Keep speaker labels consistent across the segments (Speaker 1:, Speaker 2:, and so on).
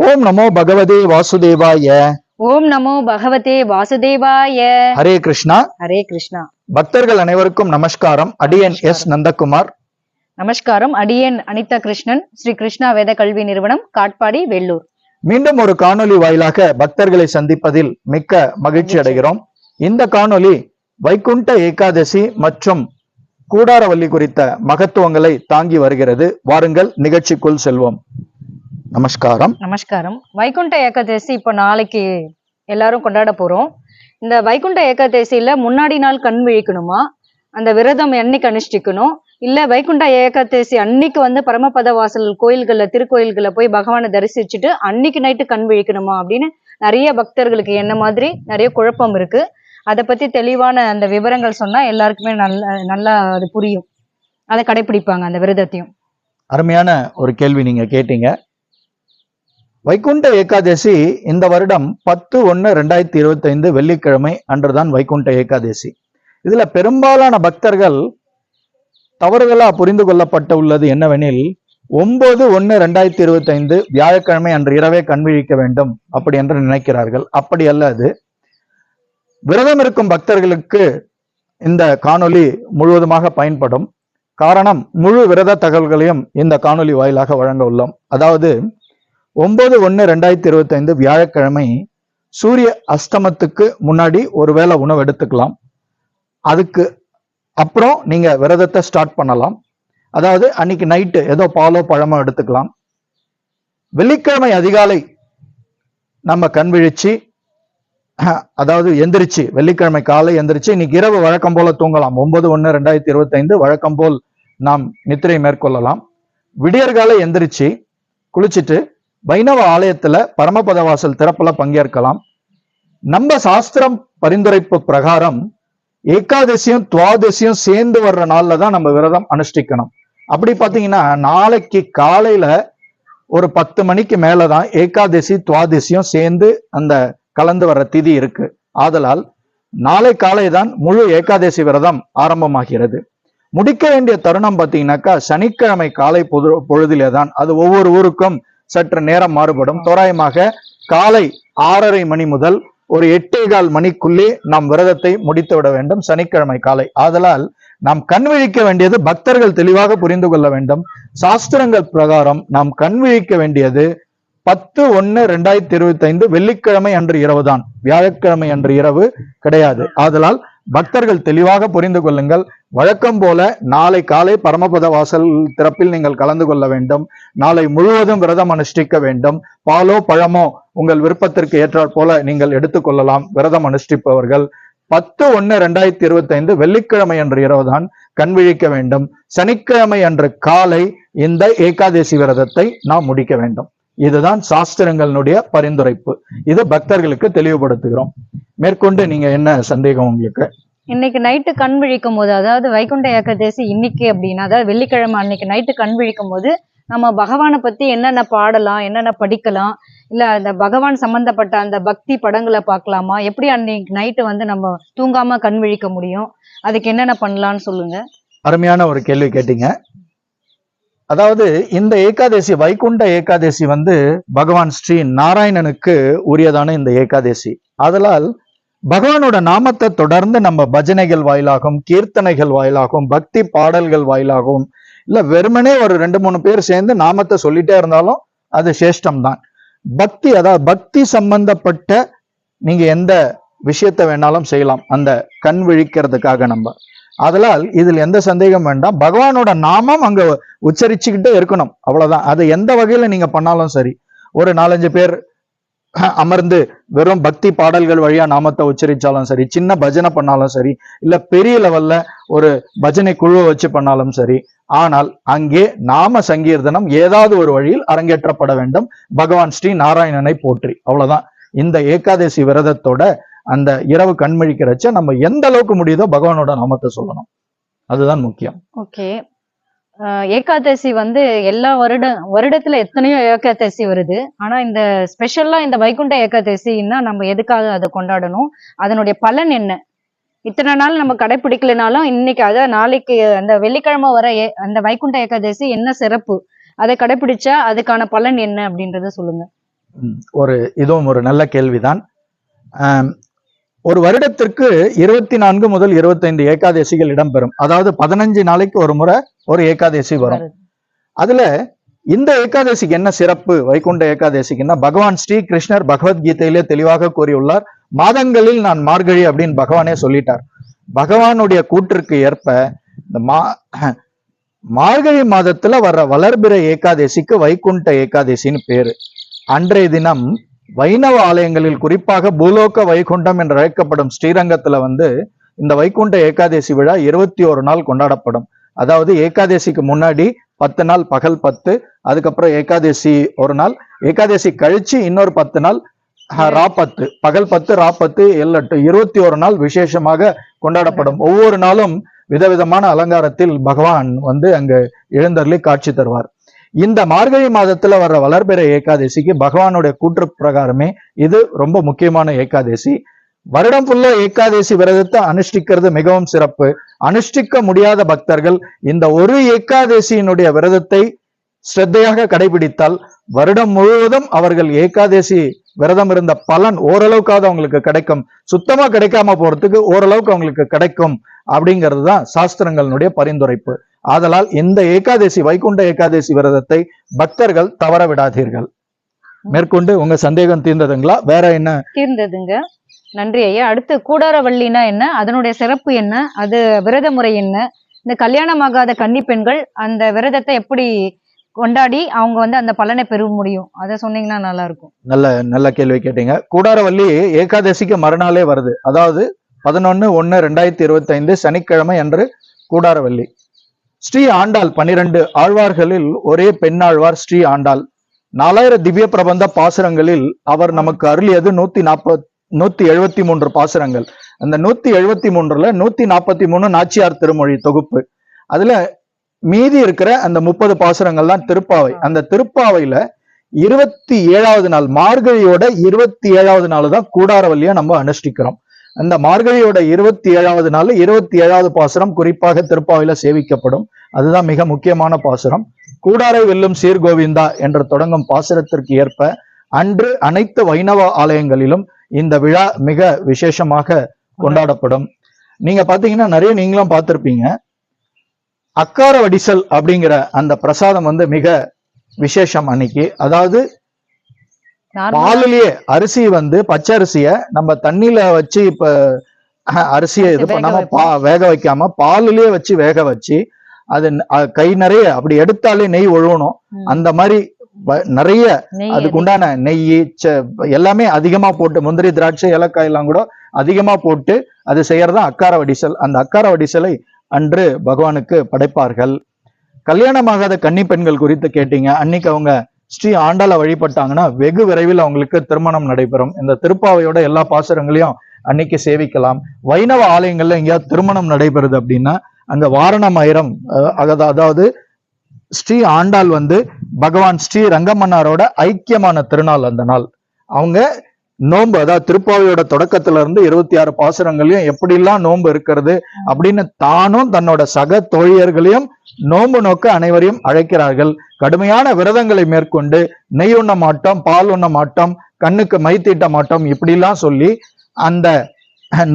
Speaker 1: ஓம் நமோ பகவதே வாசுதேவாய.
Speaker 2: ஓம் நமோ பகவதே வாசுதேவாய.
Speaker 1: ஹரே கிருஷ்ணா.
Speaker 2: ஹரே கிருஷ்ணா.
Speaker 1: பக்தர்கள் அனைவருக்கும் நமஸ்காரம். அடியன் எஸ் நந்தகுமார்.
Speaker 2: நமஸ்காரம். அடியேன் அனிதா கிருஷ்ணன் ஸ்ரீ கிருஷ்ணா வேத கல்வி நிறுவனம் காட்பாடி வெள்ளூர்
Speaker 1: மீண்டும் ஒரு காணொளி வாயிலாக பக்தர்களை சந்திப்பதில் மிக்க மகிழ்ச்சி. அடைகிறோம். இந்த காணொளி வைகுண்ட ஏகாதசி மற்றும் கூடாரவல்லி குறித்த மகத்துவங்களை தாங்கி வருகிறது. வாருங்கள் நிகழ்ச்சிக்குள் செல்வோம். நமஸ்காரம்.
Speaker 2: நமஸ்காரம். வைகுண்ட ஏகாதசி இப்போ நாளைக்கு எல்லாரும் கொண்டாட போறோம். இந்த வைகுண்ட ஏகாதசியில முன்னாடி நாள் கண் விழிக்கணுமா? அந்த விரதம் என்னைக்கு அனுஷ்டிக்கணும்? இல்ல வைகுண்ட ஏகாதசி அன்னைக்கு வந்து பரமபத வாசல் கோயில்கள்ல திருக்கோயில்கள்ல போய் பகவானை தரிசிச்சுட்டு அன்னைக்கு நைட்டு கண் விழிக்கணுமா அப்படின்னு நிறைய பக்தர்களுக்கு என்ன மாதிரி நிறைய குழப்பம் இருக்கு. அதை பத்தி தெளிவான அந்த விவரங்கள் சொன்னா எல்லாருக்குமே நல்ல நல்லா அது புரியும். அதை கடைபிடிப்பாங்க அந்த விரதத்தையும்.
Speaker 1: அருமையான ஒரு கேள்வி நீங்க கேட்டீங்க. வைகுண்ட ஏகாதசி இந்த வருடம் பத்து ஒன்று ரெண்டாயிரத்தி இருபத்தி ஐந்து வெள்ளிக்கிழமை அன்றுதான் வைகுண்ட ஏகாதசி. இதுல பெரும்பாலான பக்தர்கள் தவறுகளா புரிந்து கொள்ளப்பட்டு உள்ளது என்னவெனில் ஒன்பது ஒன்று ரெண்டாயிரத்தி இருபத்தி ஐந்து வியாழக்கிழமை அன்று இரவே கண்விழிக்க வேண்டும் அப்படி என்று நினைக்கிறார்கள். அப்படி அல்ல அது. விரதம் இருக்கும் பக்தர்களுக்கு இந்த காணொளி முழுவதுமாக பயன்படும். காரணம் முழு விரத தகவல்களையும் இந்த காணொளி வாயிலாக வழங்க உள்ளோம். அதாவது ஒன்பது ஒன்னு ரெண்டாயிரத்தி இருபத்தி ஐந்து வியாழக்கிழமை சூரிய அஸ்தமத்துக்கு முன்னாடி ஒருவேளை உணவு எடுத்துக்கலாம். அதுக்கு அப்புறம் நீங்க விரதத்தை ஸ்டார்ட் பண்ணலாம். அதாவது அன்னைக்கு நைட்டு ஏதோ பாலோ பழமோ எடுத்துக்கலாம். வெள்ளிக்கிழமை அதிகாலை நம்ம கண் விழிச்சு அதாவது எந்திரிச்சு வெள்ளிக்கிழமை காலை எந்திரிச்சு இன்னைக்கு இரவு வழக்கம் போல தூங்கலாம். ஒன்பது ஒன்னு ரெண்டாயிரத்தி இருபத்தி ஐந்து வழக்கம் போல் நாம் நித்திரை மேற்கொள்ளலாம். விடியற்காலை எந்திரிச்சு குளிச்சுட்டு வைணவ ஆலயத்துல பரமபத வாசல் திறப்புல பங்கேற்கலாம். நம்ம சாஸ்திரம் பரிந்துரைப்பு பிரகாரம் ஏகாதசியும் துவாதசியும் சேர்ந்து வர்ற நாள்ல தான் நம்ம விரதம் அனுஷ்டிக்கணும். அப்படி பாத்தீங்கன்னா நாளைக்கு காலையில ஒரு பத்து மணிக்கு மேலதான் ஏகாதசி துவாதசியும் சேர்ந்து அந்த கலந்து வர்ற திதி இருக்கு. ஆதலால் நாளை காலை தான் முழு ஏகாதசி விரதம் ஆரம்பமாகிறது. முடிக்க வேண்டிய தருணம் பார்த்தீங்கன்னாக்கா சனிக்கிழமை காலை பொது பொழுதிலே தான் அது ஒவ்வொரு ஊருக்கும் சற்று நேரம் மாறுபடும். தோராயமாக காலை ஆறரை மணி முதல் ஒரு எட்டே கால் மணிக்குள்ளே நாம் விரதத்தை முடித்து விட வேண்டும். சனிக்கிழமை காலை. ஆதலால் நாம் கண் விழிக்க வேண்டியது பக்தர்கள் தெளிவாக புரிந்து கொள்ள வேண்டும். சாஸ்திரங்கள் பிரகாரம் நாம் கண் விழிக்க வேண்டியது பத்து ஒன்னு ரெண்டாயிரத்தி இருபத்தி ஐந்து வெள்ளிக்கிழமை அன்று இரவு தான் வியாழக்கிழமை அன்று இரவு கிடையாது. ஆதலால் பக்தர்கள் தெளிவாக புரிந்து கொள்ளுங்கள். வழக்கம் போல நாளை காலை பரமபத வாசல் திறப்பில் நீங்கள் கலந்து கொள்ள வேண்டும். நாளை முழுவதும் விரதம் அனுஷ்டிக்க வேண்டும். பாலோ பழமோ உங்கள் விருப்பத்திற்கு ஏற்றாற் போல நீங்கள் எடுத்துக்கொள்ளலாம் விரதம் அனுஷ்டிப்பவர்கள் பத்து ஒன்னு ரெண்டாயிரத்தி இருபத்தி ஐந்து வெள்ளிக்கிழமை அன்று இரவுதான் கண் விழிக்க வேண்டும். சனிக்கிழமை அன்று காலை இந்த ஏகாதசி விரதத்தை நாம் முடிக்க வேண்டும். இதுதான் சாஸ்திரங்களுடைய பரிந்துரைப்பு. இது பக்தர்களுக்கு தெளிவுபடுத்துகிறோம். மேற்கொண்டு நீங்க என்ன சந்தேகம் உங்களுக்கு?
Speaker 2: இன்னைக்கு நைட்டு கண் விழிக்கும் போது அதாவது வைகுண்ட ஏகாதசி இன்னைக்கு அப்படின்னா அதாவது வெள்ளிக்கிழமை அன்னைக்கு நைட்டு கண் விழிக்கும் போது நம்ம பகவானை பத்தி என்னென்ன பாடலாம் என்னென்ன படிக்கலாம் இல்ல அந்த பகவான் சம்பந்தப்பட்ட அந்த பக்தி படங்களை பார்க்கலாமா? எப்படி அன்னைக்கு நைட்டு வந்து நம்ம தூங்காம கண் விழிக்க முடியும்? அதுக்கு என்னென்ன பண்ணலாம்னு சொல்லுங்க.
Speaker 1: அருமையான ஒரு கேள்வி கேட்டீங்க. அதாவது இந்த ஏகாதசி வைகுண்ட ஏகாதசி வந்து பகவான் ஸ்ரீ நாராயணனுக்கு உரியதான இந்த ஏகாதசி. ஆதலால் பகவானோட நாமத்தை தொடர்ந்து நம்ம பஜனைகள் வாயிலாகவும் கீர்த்தனைகள் வாயிலாகவும் பக்தி பாடல்கள் வாயிலாகவும் இல்ல வெறுமனே ஒரு ரெண்டு மூணு பேர் சேர்ந்து நாமத்தை சொல்லிட்டே இருந்தாலும் அது சேஷ்டம் தான் பக்தி அதாவது பக்தி சம்பந்தப்பட்ட நீங்க எந்த விஷயத்த வேணாலும் செய்யலாம். அந்த கண் விழிக்கிறதுக்காக நம்ம. அதனால் இதில் எந்த சந்தேகம் வேண்டாம். பகவானோட நாமம் அங்க உச்சரிச்சுக்கிட்டே இருக்கணும். அவ்வளவுதான். அது எந்த வகையில நீங்க பண்ணாலும் சரி. ஒரு நாலஞ்சு பேர் அமர்ந்து வெறும் பக்தி பாடல்கள் வழியா நாமத்தை உச்சரிச்சாலும் சரி சின்ன பஜனை பண்ணாலும் சரி இல்ல பெரிய லெவல்ல ஒரு பஜனை குழுவை வச்சு பண்ணாலும் சரி ஆனால் அங்கே நாம சங்கீர்த்தனம் ஏதாவது ஒரு வழியில் அரங்கேற்றப்பட வேண்டும். பகவான் ஸ்ரீ நாராயணனை போற்றி. அவ்வளவுதான். இந்த ஏகாதசி விரதத்தோட அந்த இரவு கண்மழிக்கிறச்ச நம்ம எந்த அளவுக்கு முடியுதோ பகவானோட நாமத்தை சொல்லணும். அதுதான் முக்கியம்.
Speaker 2: ஓகே. ஏகாதசி வந்து எல்லா வருட வருடத்துல எத்தனையோ ஏகாதசி வருது. ஆனா இந்த ஸ்பெஷல்லா இந்த வைகுண்ட ஏகாதசின்னா நம்ம எதுக்காக அதை கொண்டாடணும்? அதனுடைய பலன் என்ன? இத்தனை நாள் நம்ம கடைபிடிக்கலனாலும் இன்னைக்கு அதாவது நாளைக்கு அந்த வெள்ளிக்கிழமை வர அந்த வைகுண்ட ஏகாதசி என்ன சிறப்பு? அதை கடைபிடிச்சா அதுக்கான பலன் என்ன அப்படின்றத சொல்லுங்க.
Speaker 1: ஒரு இதுவும் ஒரு நல்ல கேள்விதான். ஒரு வருடத்திற்கு இருபத்தி நான்கு முதல் இருபத்தைந்து ஏகாதசிகள் இடம்பெறும். அதாவது பதினஞ்சு நாளைக்கு ஒரு முறை ஒரு ஏகாதசி வரும். அதுல இந்த ஏகாதசிக்கு என்ன சிறப்பு? வைகுண்ட ஏகாதசிக்குன்னா பகவான் ஸ்ரீ கிருஷ்ணர் பகவத்கீதையிலே தெளிவாக கூறியுள்ளார் மாதங்களில் நான் மார்கழி அப்படின்னு பகவானே சொல்லிட்டார். பகவானுடைய கூற்றிற்கு ஏற்ப இந்த மா மார்கழி மாதத்துல வர்ற வளர்பிற ஏகாதசிக்கு வைகுண்ட ஏகாதசின்னு பேரு. அன்றைய தினம் வைணவ ஆலயங்களில் குறிப்பாக பூலோக வைகுண்டம் என்று அழைக்கப்படும் ஸ்ரீரங்கத்துல வந்து இந்த வைகுண்ட ஏகாதசி விழா இருபத்தி ஒரு நாள் கொண்டாடப்படும். அதாவது ஏகாதசிக்கு முன்னாடி பத்து நாள் பகல் பத்து அதுக்கப்புறம் ஏகாதசி ஒரு நாள் ஏகாதசி கழிச்சு இன்னொரு பத்து நாள் ரா பத்து பகல் பத்து ரா பத்து எல்லட்டு இருபத்தி ஒரு நாள் விசேஷமாக கொண்டாடப்படும். ஒவ்வொரு நாளும் விதவிதமான அலங்காரத்தில் பகவான் வந்து அங்கு எழுந்தருளி காட்சி தருவார். இந்த மார்கழி மாதத்துல வர்ற வளர்பிற ஏகாதசிக்கு பகவானுடைய கூற்று பிரகாரமே இது ரொம்ப முக்கியமான ஏகாதசி. வருடம் ஃபுல்லா ஏகாதசி விரதத்தை அனுஷ்டிக்கிறது மிகவும் சிறப்பு. அனுஷ்டிக்க முடியாத பக்தர்கள் இந்த ஒரு ஏகாதசியினுடைய விரதத்தை ஸ்ரத்தையாக கடைபிடித்தால் வருடம் முழுவதும் அவர்கள் ஏகாதசி விரதம் இருந்த பலன் ஓரளவுக்காவது அவங்களுக்கு கிடைக்கும். சுத்தமா கிடைக்காம போறதுக்கு ஓரளவுக்கு அவங்களுக்கு கிடைக்கும் அப்படிங்கிறது தான் சாஸ்திரங்களினுடைய பரிந்துரைப்பு. ஆதலால் இந்த ஏகாதசி வைகுண்ட ஏகாதசி விரதத்தை பக்தர்கள் தவற விடாதீர்கள். மேற்கொண்டு உங்க சந்தேகம் தீர்ந்ததுங்களா? வேற என்ன?
Speaker 2: தீர்ந்ததுங்க. நன்றி ஐயா. அடுத்து கூடாரவள்ளினா என்ன? அதனுடைய சிறப்பு என்ன? அது விரத முறை என்ன? இந்த கல்யாணமாகாத கன்னி பெண்கள் அந்த விரதத்தை எப்படி கொண்டாடி அவங்க வந்து அந்த பலனை பெற முடியும். அதை சொன்னீங்கன்னா நல்லா இருக்கும்
Speaker 1: நல்ல நல்ல கேள்வி கேட்டீங்க. கூடாரவள்ளி ஏகாதசிக்கு மறுநாளே வருது. அதாவது பதினொன்னு ஒன்னு ரெண்டாயிரத்தி இருபத்தி ஐந்து சனிக்கிழமை அன்று கூடாரவள்ளி ஸ்ரீ ஆண்டாள் பனிரெண்டு ஆழ்வார்களில் ஒரே பெண்ணாழ்வார் ஸ்ரீ ஆண்டாள். நாலாயிரம் திவ்ய பிரபந்த பாசுரங்களில் அவர் நமக்கு அருளியது நூத்தி நாற்பத் நூத்தி எழுபத்தி மூன்று பாசுரங்கள். அந்த நூத்தி எழுபத்தி மூன்றுல நூத்தி நாற்பத்தி மூணு நாச்சியார் திருமொழி தொகுப்பு. அதுல மீதி இருக்கிற அந்த முப்பது பாசுரங்கள் தான் திருப்பாவை அந்த திருப்பாவையில இருபத்தி ஏழாவது நாள் மார்கழியோட இருபத்தி ஏழாவது நாள் தான் கூடாரவல்லியா நம்ம அனுஷ்டிக்கிறோம். அந்த மார்கழியோட இருபத்தி ஏழாவது நாள் இருபத்தி ஏழாவது பாசுரம் குறிப்பாக திருப்பாவையில சேவிக்கப்படும். அதுதான் மிக முக்கியமான பாசுரம். கூடாரை வெல்லும் சீர்கோவிந்தா என்று தொடங்கும் பாசுரத்திற்கு ஏற்ப அன்று அனைத்து வைணவ ஆலயங்களிலும் இந்த விழா மிக விசேஷமாக கொண்டாடப்படும். நீங்க பாத்தீங்கன்னா நிறைய நீங்களும் பார்த்திருப்பீங்க. அக்கார வடிசல் அப்படிங்கிற அந்த பிரசாதம் வந்து மிக விசேஷம் அன்னைக்கு அதாவது பாலுலயே அரிசி வந்து பச்சை அரிசிய நம்ம தண்ணியில வச்சு இப்ப அரிசியை இது பண்ணாம. பா வேக வைக்காம பாலுலயே வச்சு வேக வச்சு அது கை நிறைய அப்படி எடுத்தாலே நெய் ஒழுகணும். அந்த மாதிரி நிறைய
Speaker 2: நெய்
Speaker 1: அதுக்கு உண்டான நெய் எல்லாமே அதிகமா போட்டு முந்திரி திராட்சை ஏலக்காய் எல்லாம் கூட அதிகமா போட்டு அது செய்யறதுதான் அக்கார வடிசல் அந்த அக்கார வடிசலை அன்று பகவானுக்கு படைப்பார்கள். கல்யாணமாகாத கன்னி பெண்கள் குறித்து கேட்டீங்க. அன்னைக்கு அவங்க ஸ்ரீ ஆண்டாள வழிபட்டாங்கன்னா வெகு விரைவில் அவங்களுக்கு திருமணம் நடைபெறும். இந்த திருப்பாவையோட எல்லா பாசுரங்களையும் அன்னைக்கு சேவிக்கலாம். வைணவ ஆலயங்கள்ல எங்கேயாவது திருமணம் நடைபெறுது அப்படின்னா அங்க வாரணமாயிரம் அஹ், அதாவது அதாவது ஸ்ரீ ஆண்டாள் வந்து பகவான் ஸ்ரீ ரங்கமன்னாரோட ஐக்கியமான திருநாள் அந்த நாள். அவங்க நோன்பு அதாவது திருப்பாவையோட தொடக்கத்துல இருந்து இருபத்தி ஆறு பாசுரங்களையும் எப்படிலாம் நோன்பு இருக்கிறது அப்படின்னு தானும் தன்னோட சக தோழியர்களையும் நோன்பு நோக்க அனைவரையும் அழைக்கிறார்கள். கடுமையான விரதங்களை மேற்கொண்டு நெய் உண்ண மாட்டோம் பால் உண்ண மாட்டோம் கண்ணுக்கு மை தீட்ட மாட்டோம் இப்படிலாம் சொல்லி அந்த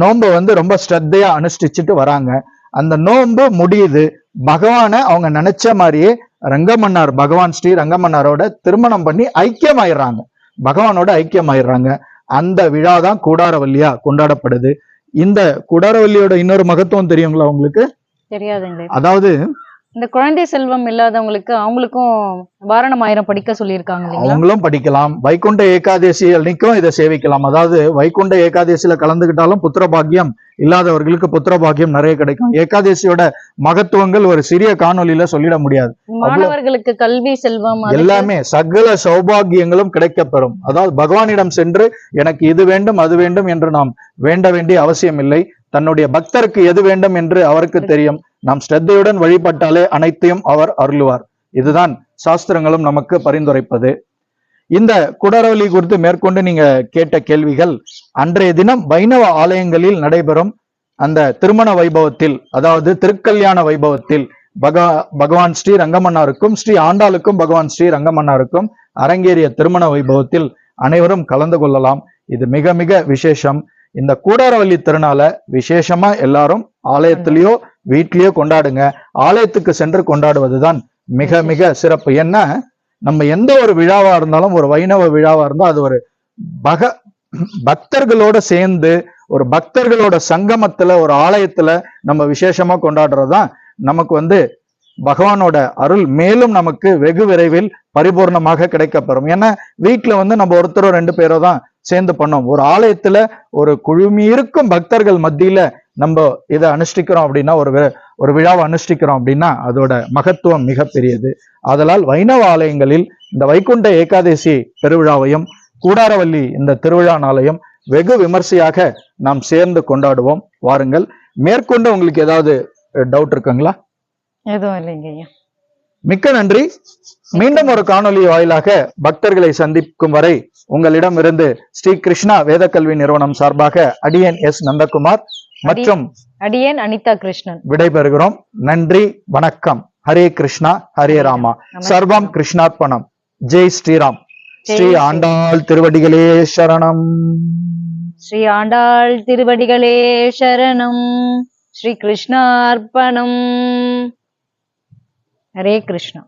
Speaker 1: நோன்பை வந்து ரொம்ப ஸ்ரத்தையா அனுஷ்டிச்சுட்டு வராங்க. அந்த நோன்பு முடியுது. பகவானை அவங்க நினைச்ச மாதிரியே ரங்கமன்னார் பகவான் ஸ்ரீ ரங்கமன்னாரோட திருமணம் பண்ணி ஐக்கியமாயிடுறாங்க. பகவானோட ஐக்கியமாயிடுறாங்க. அந்த விழா தான் கூடாரவல்லியா கொண்டாடப்படுது. இந்த கூடாரவல்லியோட இன்னொரு மகத்துவம் தெரியுங்களா உங்களுக்கு?
Speaker 2: தெரியாதுங்களே.
Speaker 1: அதாவது
Speaker 2: இந்த குழந்தை செல்வம் இல்லாதவங்களுக்கு அவங்களுக்கும் வாரணம் ஆயிரம் படிக்க சொல்லியிருக்காங்க
Speaker 1: அவங்களும் படிக்கலாம். வைகுண்ட ஏகாதசி அன்னைக்கும் இதை சேவிக்கலாம். அதாவது வைகுண்ட ஏகாதசியில கலந்துக்கிட்டாலும் புத்திர பாக்கியம் இல்லாதவர்களுக்கு புத்திர பாக்கியம் நிறைய கிடைக்கும். ஏகாதசியோட மகத்துவங்கள் ஒரு சிறிய காணொளியில சொல்லிட முடியாது.
Speaker 2: மாணவர்களுக்கு கல்வி செல்வம்
Speaker 1: எல்லாமே சகல சௌபாகியங்களும் கிடைக்கப்பெறும். அதாவது பகவானிடம் சென்று எனக்கு இது வேண்டும் அது வேண்டும் என்று நாம் வேண்ட வேண்டிய அவசியம் இல்லை. தன்னுடைய பக்தருக்கு எது வேண்டும் என்று அவருக்கு தெரியும். நாம் ஸ்ரத்தையுடன் வழிபட்டாலே அனைத்தையும் அவர் அருளுவார். இதுதான் சாஸ்திரங்களும் நமக்கு பரிந்துரைப்பது. இந்த குடரவலி குறித்து மேற்கொண்டு நீங்க கேட்ட கேள்விகள் அன்றைய தினம் வைணவ ஆலயங்களில் நடைபெறும் அந்த திருமண வைபவத்தில் அதாவது திருக்கல்யாண வைபவத்தில் பகவா பகவான் ஸ்ரீ ரங்கமன்னாருக்கும் ஸ்ரீ ஆண்டாளுக்கும் பகவான் ஸ்ரீ ரங்கமன்னாருக்கும் அரங்கேறிய திருமண வைபவத்தில் அனைவரும் கலந்து கொள்ளலாம். இது மிக மிக விசேஷம். இந்த கூடாரவள்ளி திருநாளை விசேஷமா எல்லாரும் ஆலயத்திலேயோ வீட்லயோ கொண்டாடுங்க. ஆலயத்துக்கு சென்று கொண்டாடுவதுதான் மிக மிக சிறப்பு. என்ன நம்ம எந்த ஒரு விழாவா இருந்தாலும் ஒரு வைணவ விழாவா இருந்தால் அது ஒரு பக பக்தர்களோட சேர்ந்து ஒரு பக்தர்களோட சங்கமத்துல ஒரு ஆலயத்துல நம்ம விசேஷமா கொண்டாடுறதுதான் நமக்கு வந்து பகவானோட அருள் மேலும் நமக்கு வெகு விரைவில் பரிபூர்ணமாக கிடைக்கப்பெறும். ஏன்னா வீட்டில் வந்து நம்ம ஒருத்தரோ ரெண்டு பேரோ தான் சேர்ந்து பண்ணோம். ஒரு ஆலயத்துல ஒரு குழுமி இருக்கும் பக்தர்கள் மத்தியில நம்ம இதை அனுஷ்டிக்கிறோம் அப்படின்னா ஒரு வி- ஒரு விழாவை அனுஷ்டிக்கிறோம் அப்படின்னா அதோட மகத்துவம் மிகப்பெரியது அதனால் ஆதலால் வைணவ ஆலயங்களில் இந்த வைகுண்ட ஏகாதசி பெருவிழாவையும் கூடாரவல்லி இந்த திருவிழா நாளையும் வெகு விமர்சையாக நாம் சேர்ந்து கொண்டாடுவோம். வாருங்கள். மேற்கொண்டு உங்களுக்கு ஏதாவது டவுட் இருக்குங்களா?
Speaker 2: எதுவும் இல்லைங்க ஐயா.
Speaker 1: மிக்க நன்றி. மீண்டும் ஒரு காணொளி வாயிலாக பக்தர்களை சந்திக்கும் வரை உங்களிடமிருந்து ஸ்ரீ கிருஷ்ணா வேதக்கல்வி நிறுவனம் சார்பாக அடியன் எஸ் நந்தகுமார் மற்றும்
Speaker 2: அடியேன் அனிதா கிருஷ்ணன்.
Speaker 1: விடைபெறுகிறோம். நன்றி வணக்கம். ஹரே கிருஷ்ணா ஹரே ராமா. சர்வம் கிருஷ்ணார்ப்பணம். ஜெய் ஸ்ரீராம்.
Speaker 2: ஸ்ரீ-
Speaker 1: ஆண்டாள் திருவடிகளே சரணம்.
Speaker 2: ஸ்ரீ ஆண்டாள் திருவடிகளே சரணம். ஸ்ரீ கிருஷ்ணார்ப்பணம். ஹரே கிருஷ்ணா.